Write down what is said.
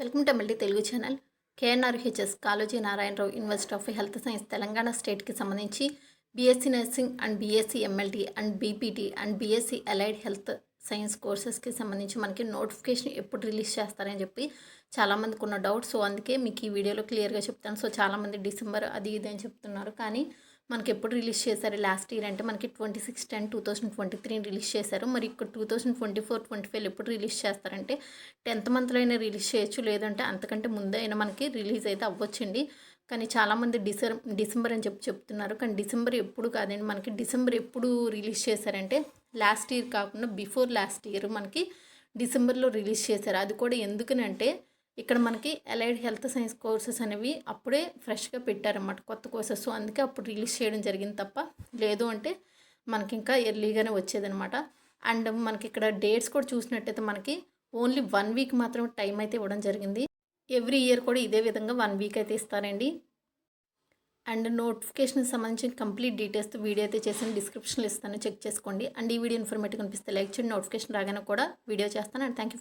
Welcome to మళ్ళీ Telugu channel. KNRHS Kaloji Narayana Rao university of health science Telangana స్టేట్కి సంబంధించి BSc nursing and BSc MLT and BPT and BSc allied health science కోర్సెస్కి సంబంధించి మనకి notification ఎప్పుడు release చేస్తారని చెప్పి చాలామందికి ఉన్న డౌట్ సో అందుకే మీకు ఈ వీడియోలో క్లియర్గా చెప్తాను. సో చాలామంది డిసెంబర్ అది ఇది అని చెప్తున్నారు. కానీ మనకి ఎప్పుడు రిలీజ్ చేశారు? లాస్ట్ ఇయర్ అంటే మనకి twenty six ten two thousand twenty త్రీని రిలీజ్ చేశారు. మరి ఇక్కడ two thousand twenty four twenty five ఎప్పుడు రిలీజ్ చేస్తారంటే టెన్త్ మంత్లో అయినా రిలీజ్ చేయొచ్చు. లేదంటే అంతకంటే ముందే అయినా మనకి రిలీజ్ అయితే అవ్వచ్చండి. కానీ చాలామంది డిసెం డిసెంబర్ అని చెప్పి చెప్తున్నారు. కానీ డిసెంబర్ ఎప్పుడు కాదండి. మనకి డిసెంబర్ ఎప్పుడు రిలీజ్ చేశారంటే లాస్ట్ ఇయర్ కాకుండా బిఫోర్ లాస్ట్ ఇయర్ మనకి డిసెంబర్లో రిలీజ్ చేశారు. అది కూడా ఎందుకనంటే ఇక్కడ మనకి అలైడ్ హెల్త్ సైన్స్ కోర్సెస్ అనేవి అప్పుడే ఫ్రెష్గా పెట్టారన్నమాట కొత్త కోర్సెస్ అందుకే అప్పుడు రిలీజ్ చేయడం జరిగింది తప్ప లేదు అంటే మనకి ఇంకా ఎర్లీగానే వచ్చేదనమాట అండ్ మనకి ఇక్కడ డేట్స్ కూడా చూసినట్టయితే మనకి ఓన్లీ వన్ వీక్ మాత్రం టైం అయితే ఇవ్వడం జరిగింది. ఎవ్రీ ఇయర్ కూడా ఇదే విధంగా వన్ వీక్ అయితే ఇస్తారండి. అండ్ నోటిఫికేషన్ సంబంధించిన కంప్లీట్ డీటెయిల్స్ వీడియో అయితే చేసిన డిస్క్రిప్షన్లో ఇస్తాను. చెక్ చేసుకోండి. అండ్ ఈ వీడియో ఇన్ఫర్మేటివ్ కనిపిస్తే లైక్ చేయండి. నోటిఫికేషన్ రాగానే కూడా వీడియో చేస్తాను. And thank you